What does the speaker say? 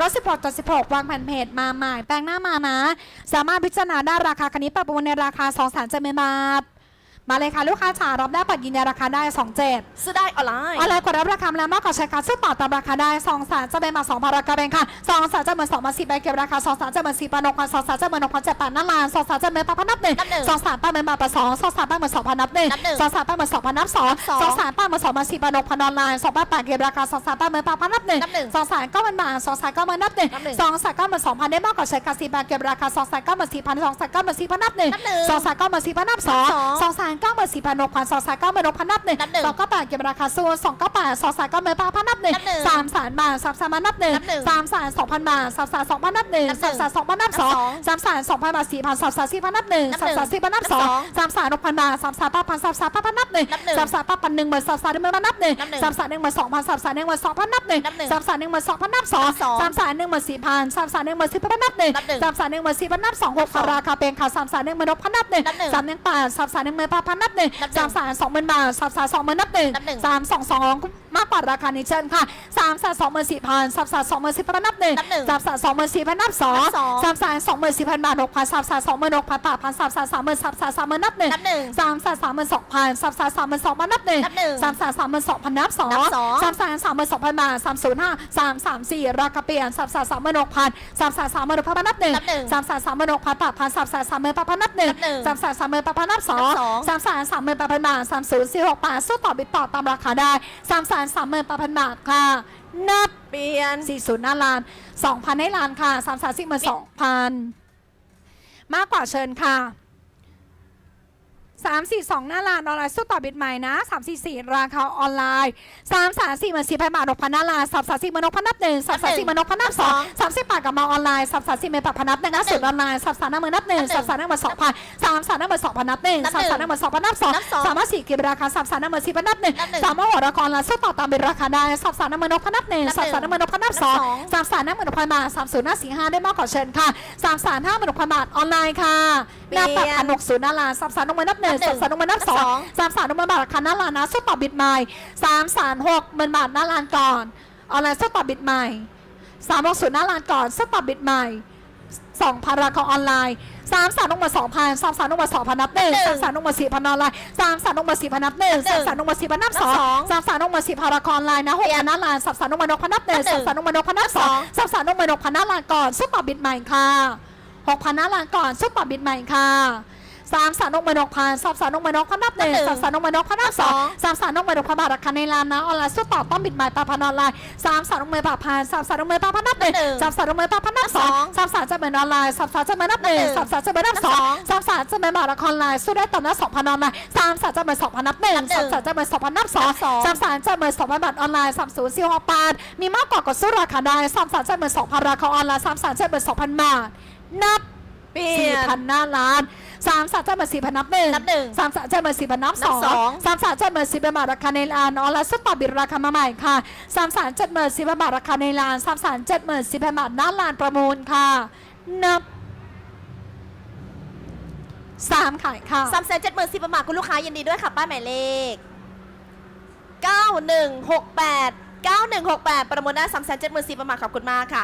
รถ 16ต่อ16 วางแผ่นเพจมาใหม่แปลงหน้ามานะ สามารถพิจารณาได้ราคาคันนี้ปรับปรุงในราคา2 0 0 0 0 0บาท มาเลยค่ะลูกค้าจ๋ารับได้ปัดยินในราคาได้ 27ซื้อได้ออนไลน์อะไรกดรับราคาแล้วมากกว่าใช้การซื้อต่อตามราคาได้2 3 0 0จะเป็นมา2พันราคาเป็นค่ะ2 3 0 0จะเหมือน2มา10ใบเก็บราคา2 3จะเหมือน4พัน6พัน2 3จะเหมือน6พัน7พันนั่นลาน2 3จะเหมือน8พันนับหนึ่งนับหนึ่ง2 3ป้าเหมือนมาประ2 2 3ป้าเหมือน2พันนับหนึ่งนับหนึ่ง2 3ป้าเหมือน2พันนับ2สอง2 3ป้าเหมือน2มา4พัน6พันออนไลน์2ป้า8เก็บราคา2 3ป้าเหมือน8พันนับหนึ่งนับหนึ่ง2 3ก็เหมือนมา2 3ก็เหมือนนับหนึ่งนับหนึ่ง2 3ก็เหมือน2พันได้มากกว่าใช้การ4ใบเก็บราคา2 3ก็เหมือน4พัน2 3ก็เหมือน4พันนับหนึ่งนับหนึ่ง2 3ก็เหมือน4พันนับสอง2 2 3ก็เหมือน4พัน6พัน2 3ก็เหมือน6พันนับหนึ่งนับหนึ่งสองก็แปดเก็บราคาสู้สองก็แปดสองสามก็เหมือน8พันนับหนึ่งนับหนึ่งสามสามบาทสามสามมานับหนึ่งนับหนึ่งสามสามสองพันบาทสามสามสองพันนับหนึ่งนับหนึ่สามงสามสองพันนับสองนับสองสามสามสองพันบาทสี่พันสามสามสี่พันนับหนึ่งนับสาหมนึ่งสามสี่พันนับนับสองสองสามสามหกพันบาทสามสามแปดพันสามสามแปดพันนับหนึ่งนับหนึ่งสามสามแปดพันหนึ่งหมื่นสามสามหนึ่งหมื่นมานับหนึ่งนับหนึ่งสามสามหนึ่งหมื่นสองพันสามสามหนึ่งหมื่นสองพันนับหนึ่งนับหนึ่งสามสามหนึ่งหมื่นสองพันนับสองนับสองสามสามหนึ่งหมื่นสี่พันสามสามหนึ่งหมื่นสี่พันนับหนึ่งนับหนึ่งสามสามหนึ่งหมื่นสี่พันนับสองหกพันราคาเป็นค่ะสามสามหนึ่งหมื่นหกพันนับหนึ่งนับหนึ่งสามหนึ่งแปดสามสามหนึ่งหมื่นแปดพันนับหนึ่งนับหนึ่งสามสามสองหมื่นบาทสามสามสองหมื่นนับหนึ่งนับหนึ่งสามสองสอง มาปัดราคาในเชิญค่ะสามแสนสองหมื่นสี่พันสามแสนสองหมื่นสี่พันนับหนึ่งสามแสนสองหมื่นสี่พันนับสองสามแสนสองหมื่นสี่พันบาทหกพันสามแสนสองหมื่นหกพันแปดพันสามแสนสามหมื่นสามสัสามหมื่นนับหนึ่งสามแสนสามหมื่นสองพันสามแสนสามหมื่นสองพันนับหนึ่งสามแสนสามหมื่นสองพันนับสองสามแสนสามหมื่นสองพันบาทสามศูนย์ห้าสามสามสี่ราคาเปลี่ยนสามแสนสามหมื่นหกพันสามแสนสามหมื่นหกพันนับหนึ่งสามแสนสามหมื่นหกพันแปดพันสามแสนสามหมื่นแปดพันนับหนึ่งสามแสนสามหมื่นแปดพันนับสองสามแสนสามหมื่นแปดพันบาทสามศูนย์สี่หกแปดสู้ต่อบิดต่อตามราคาได้สามสั38,000 บาทค่ะนับเปลี่ยน 40 หน้าล้าน 2,000 ให้ล้านค่ะ3 3 0 0 0 0 2,000 มากกว่าเชิญค่ะ สามสี่สองหน้าล้านออนไลน์สู้ต่อบิดใหม่นะสามสี่สี่ราคาออนไลน์สามสามสี่หมื่นสี่พันบาทหกพันหน้าล้านสามสามสี่หมื่นหกพันนับหนึ่งสามสามสี่หมื่นหกพันนับสองสามสิบบาทกับมาออนไลน์สามสามสี่หมื่นแปดพันนับหนึ่งนะสุดออนไลน์สามสามหน้าหมื่นนับหนึ่งสามสามหน้าหมื่นสองพันสามสามหน้าหมื่นสองพันนับหนึ่งนับหสามนึ่งสามหน้าหมื่นสองพันนับสองนับสองสามารถสี่เก็บราคาสามสามหน้าหมื่นสี่พันนับหนึ่งนับหนึ่งสามารถหัวราคาออนไลน์สู้ต่อตามเป็นราคาได้สามสามหน้าหมื่นหกพันนับหนึ่งนับหสานึ่มงสามหน้าหมื่นหกพันนับสองนับสองสามสามหน้าหมื่นหกพันบาทสามศูนย์หน้าสี่ห้าได้มากกว่าเชิญค่ะสามสามห้าหมื่นหกพันบาทออนไลน์ค่ะหน้าปัดพันหกศูนย์หน้าร้านสามสามหน้าหมื่นนับหนึ่งนับหนึ่สางมสามหน้าหมื่นนับสองสามสามหน้าหมื่นบาทราคาหน้าร้านนะสู้ต่อบิดใหม่สามสามหกหมื่นบาทหน้าร้านก่อนออนไลน์สู้ต่อบิดใหม่สามหกศูนย์หน้าร้านก่อนสู้ต่อบิดใหม่สองพันราคาออนไลน์สามสามลงมาสองพันสามสามลงมาสองพันนับหนึ่งนับหนึ่งสามสามลงมาสี่พันออนไลน์สามสามลงมาสี่พันนับหนึ่งนับหนึ่สามงสามลงมาสี่พันนับสอนับสองงสามสามลงมาสี่พันราคาออนไลน์นะหกพันหน้าร้านสามสามลงมานกพันนับหนึ่งนับหนึ่สามงสามลงมานกพันนับสองนับสองสามสามลงมานกพันหน้าร้านก่อนสู้ต่อบิดใหม่ค่ะ หกพันหน้าร้านก่อนสู้ต่อบิดใหม่ค่ะสามสามลงมานกพันสามสามลงมานกพันนับหนึ่งนับหนึ่งสามสามลงมานกพันนับสองนับสองสามสามลงมานกพันบาทราคาในร้านนะออนไลน์สู้ต่อต้องบิดใหม่ปลาพันออนไลน์สามสามลงมือปลาพันสามสามลงมือปลาพันนับหนึ่งนับหนึ่งสามสามลงมือปลาพันนับสองนับสองสามสามจะเหมือนออนไลน์สามสามจะเหมือนนับหนึ่งนับหนึ่งสามสามจะเหมือนนับสองนับสองสามสามจะเหมือนบาทราคาออนไลน์สู้ได้ต่อหน้าสองพันออนไลน์สามสามจะเหมือนสองพันนับหนึ่งนับหนึ่สางมสามจะเหมือนสองพันนับสองนับสองสามสามจะเหมือนสองพันบาทออนไลน์สามศูนย์สี่หกแปดมีมากกว่ากดสู้ราคาได้สามสามจะเหมือนสองพันราคาออนไลน์สามสามจะเหมือนสองพันบาท นับเปลี่สี่ยน พันหน้าล้านสามสามจะเหมือนสี่พันนับหนึ่งนับหนึ่งสามสามจะเหมือนสี่พันนับสนัอบงสองสามสามจะเหมือนสี่พันบาทราคาในร้านออนไลน์สู้ต่อบิดราคามาใหม่ค่ะสามสามเจ็ดหมื่นสี่พันบาทราคาในร้านสามสามเจ็ดหมื่นสี่พันบาทหน้าร้านประมูลค่ะนับสามขายค่ะ สามแสนเจ็ดหมื่นสิบประมาทคุณลูกค้ายินดีด้วยค่ะ ป้ายหมายเลขเก้าหนึ่งหกแปดเก้าหนึ่งหกแปดประมูลได้สามแสนเจ็ดหมื่นสิบประมาทขอบคุณมากค่ะ